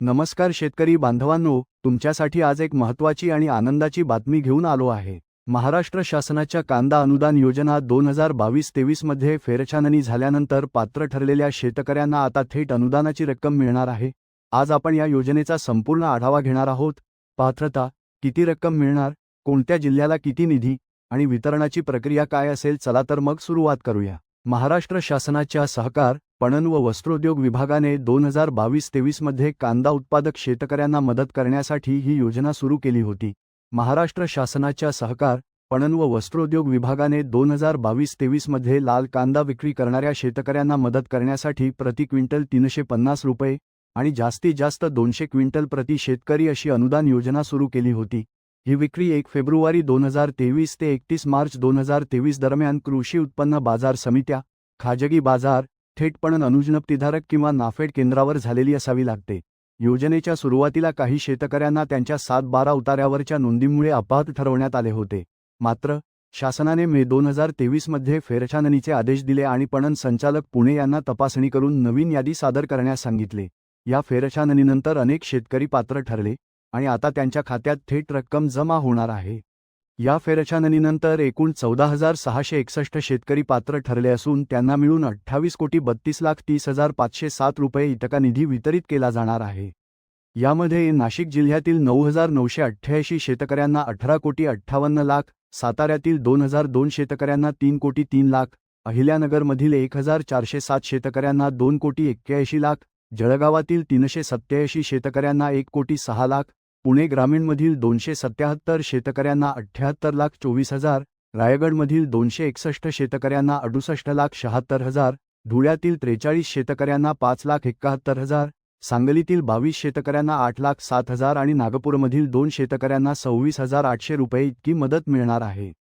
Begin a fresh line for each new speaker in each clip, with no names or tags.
नमस्कार शेतकरी बांधवांनो तुमच्यासाठी आज एक महत्त्वाची आणि आनंदाची बातमी घेऊन आलो आहे. महाराष्ट्र शासनाच्या कांदा अनुदान योजना दोन हजार बावीस तेवीसमध्ये फेरछाननी झाल्यानंतर पात्र ठरलेल्या शेतकऱ्यांना आता थेट अनुदानाची रक्कम मिळणार आहे. आज आपण या योजनेचा संपूर्ण आढावा घेणार आहोत. पात्रता किती रक्कम मिळणार कोणत्या जिल्ह्याला किती निधी आणि वितरणाची प्रक्रिया काय असेल चला तर मग सुरुवात करूया. महाराष्ट्र शासनाच्या सहकार पणन व वस्त्रोद्योग विभागाने दोन हजार बावीस तेवीसमध्ये कांदा उत्पादक शेतकऱ्यांना मदत करण्यासाठी ही योजना सुरू केली होती. महाराष्ट्र शासनाच्या सहकार पणन व वस्त्रोद्योग विभागाने दोन हजार बावीस तेवीसमध्ये लाल कांदा विक्री करणाऱ्या शेतकऱ्यांना मदत करण्यासाठी प्रति क्विंटल तीनशे पन्नास रुपये आणि जास्तीत जास्त दोनशे क्विंटल प्रति शेतकरी अशी अनुदान योजना सुरू केली होती. ही विक्री एक फेब्रुवारी दोन हजार तेवीस ते एकतीस मार्च दोन हजार तेवीस दरम्यान कृषी उत्पन्न बाजार समित्या खाजगी बाजार थेट पणन किंवा नाफेड केंद्रावर झालेली असावी लागते. योजनेच्या सुरुवातीला काही शेतकऱ्यांना त्यांच्या सात बारा उतार्यावरच्या नोंदीमुळे अपाहत ठरवण्यात आले होते. मात्र शासनाने मे दोन हजार तेवीसमध्ये फेरछाननीचे आदेश दिले आणि पणन संचालक पुणे यांना तपासणी करून नवीन यादी सादर करण्यास सांगितले. या फेरछाननीनंतर अनेक शेतकरी पात्र ठरले. आणि आता त्यांच्या खात्यात थेट रक्कम जमा होणार आहे. या फेरछाननीनंतर एकूण चौदा हजार सहाशे एकसष्ट शेतकरी पात्र ठरले असून त्यांना मिळून अठ्ठावीस कोटी बत्तीस लाख तीस हजार पाचशे सात रुपये इतका निधी वितरित केला जाणार आहे. यामध्ये नाशिक जिल्ह्यातील नऊ हजार नऊशे अठ्ठ्याऐंशी शेतकऱ्यांना अठरा कोटी अठ्ठावन्न लाख साताऱ्यातील दोन हजार दोन शेतकऱ्यांना तीन कोटी तीन लाख अहिल्यानगरमधील एक हजार चारशे सात शेतकऱ्यांना दोन कोटी एक्क्याऐंशी लाख जळगावातील तीनशे सत्त्याऐंशी शेतकऱ्यांना एक कोटी सहा लाख पुणे ग्रामीणमधील दोनशे सत्याहत्तर शेतकऱ्यांना अठ्ठ्याहत्तर लाख चोवीस हजार रायगडमधील दोनशे एकसष्ट शेतकऱ्यांना अडुसष्ट लाख शहात्तर हजार धुळ्यातील त्रेचाळीस शेतकऱ्यांना पाच लाख एकाहत्तर हजार सांगलीतील बावीस शेतकऱ्यांना आठ लाख सात हजार आणि नागपूरमधील दोन शेतकऱ्यांना सव्वीस हजार आठशे रुपये इतकी मदत मिळणार आहे.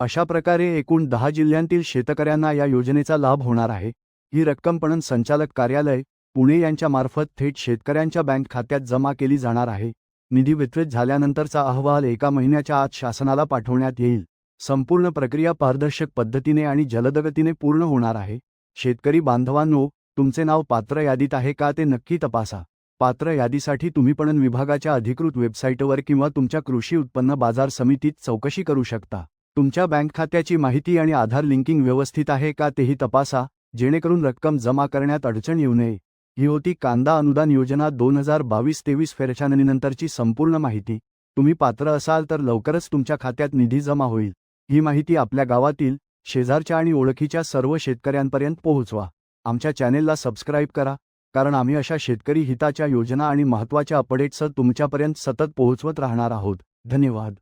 अशा प्रकारे एकूण दहा जिल्ह्यांतील शेतकऱ्यांना या योजनेचा लाभ होणार आहे. ही रक्कम पणन संचालक कार्यालय पुणे यांच्यामार्फत थेट शेतकऱ्यांच्या बँक खात्यात जमा केली जाणार आहे. निधी वितरित झाल्यानंतरचा अहवाल एका महिन्याच्या आत शासनाला पाठवण्यात येईल. संपूर्ण प्रक्रिया पारदर्शक पद्धतीने आणि जलदगतीने पूर्ण होणार आहे. शेतकरी बांधवांनो तुमचे नाव पात्र यादीत आहे का ते नक्की तपासा. पात्र यादीसाठी तुम्ही पणन विभागाच्या अधिकृत वेबसाईटवर किंवा तुमच्या कृषी उत्पन्न बाजार समितीत चौकशी करू शकता. तुमच्या बँक खात्याची माहिती आणि आधार लिंकिंग व्यवस्थित आहे का तेही तपासा जेणेकरून रक्कम जमा करण्यात अडचण येऊ नये. ही होती कांदा अनुदान योजना दोन हजार बावीस तेवीस फेरछाननीनंतरची संपूर्ण माहिती. तुम्ही पात्र असाल तर लवकरच तुमच्या खात्यात निधी जमा होईल. ही माहिती आपल्या गावातील शेजारच्या आणि ओळखीच्या सर्व शेतकऱ्यांपर्यंत पोहोचवा. आमच्या चॅनेलला सबस्क्राईब करा कारण आम्ही अशा शेतकरी हिताच्या योजना आणि महत्त्वाच्या अपडेट्स तुमच्यापर्यंत सतत पोहोचवत राहणार आहोत. धन्यवाद.